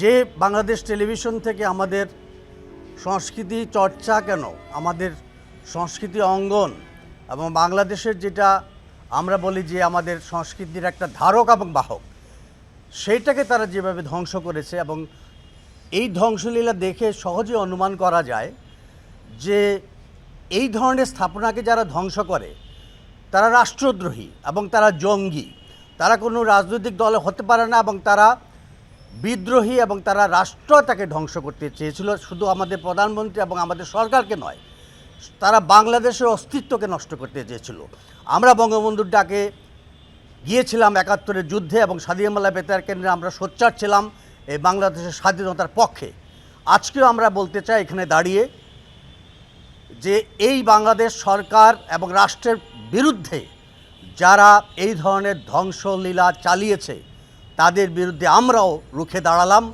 যে বাংলাদেশ টেলিভিশন থেকে আমাদের সংস্কৃতি চর্চা কেন, আমাদের সংস্কৃতি অঙ্গন এবং বাংলাদেশের যেটা আমরা বলি যে আমাদের সংস্কৃতির একটা ধারক এবং বাহক, সেইটাকে তারা যেভাবে ধ্বংস করেছে এবং এই ধ্বংসলীলা দেখে সহজে অনুমান করা যায় যে এই ধরনের স্থাপনাকে যারা ধ্বংস করে, তারা রাষ্ট্রদ্রোহী এবং তারা জঙ্গি, তারা কোনো রাজনৈতিক দলে হতে পারে না এবং তারা বিদ্রোহী এবং তারা রাষ্ট্রটাকে ধ্বংস করতে চেয়েছিল, শুধু আমাদের প্রধানমন্ত্রী এবং আমাদের সরকারকে নয়, তারা বাংলাদেশের অস্তিত্বকে নষ্ট করতে চেয়েছিল। আমরা বঙ্গবন্ধুর ডাকে গিয়েছিলাম একাত্তরের যুদ্ধে এবং সাদিয়ামাল্লা বেতার কেন্দ্রে আমরা সোচ্চার ছিলাম এই বাংলাদেশের স্বাধীনতার পক্ষে। আজকেও আমরা বলতে চাই এখানে দাঁড়িয়ে যে এই বাংলাদেশ সরকার এবং রাষ্ট্রের বিরুদ্ধে যারা এই ধরনের ধ্বংসলীলা চালিয়েছে তাদের বিরুদ্ধে আমরাও রুখে দাঁড়ালাম।